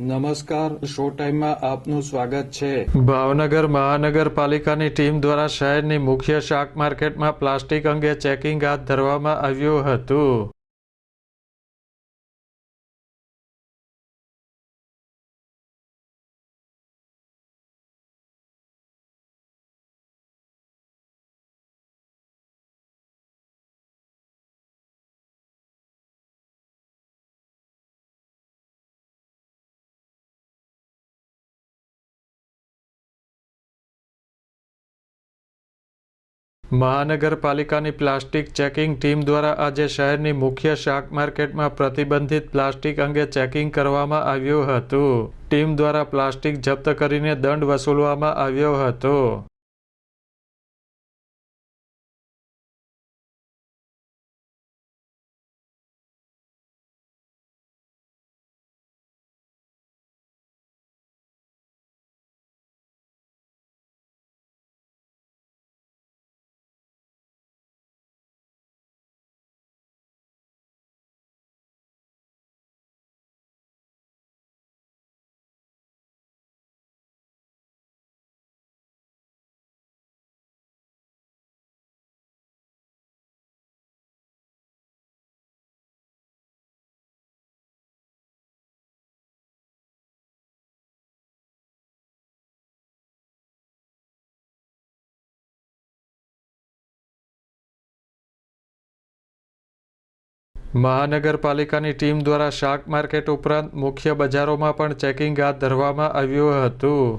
નમસ્કાર, શો ટાઈમમાં આપનું સ્વાગત છે. ભાવનગર મહાનગરપાલિકાની ટીમ દ્વારા શહેરની મુખ્ય શાક માર્કેટમાં પ્લાસ્ટિક અંગે ચેકિંગ હાથ ધરવામાં આવ્યું હતું. મહાનગરપાલિકાની પ્લાસ્ટિક ચેકિંગ ટીમ દ્વારા આજે શહેરની મુખ્ય શાક માર્કેટમાં પ્રતિબંધિત પ્લાસ્ટિક અંગે ચેકિંગ કરવામાં આવ્યું હતું. ટીમ દ્વારા પ્લાસ્ટિક જપ્ત કરીને દંડ વસૂલવામાં આવ્યો હતો. મહાનગરપાલિકાની ટીમ દ્વારા શાક માર્કેટ ઉપરાંત મુખ્ય બજારોમાં પણ ચેકિંગ હાથ ધરવામાં આવ્યું હતું.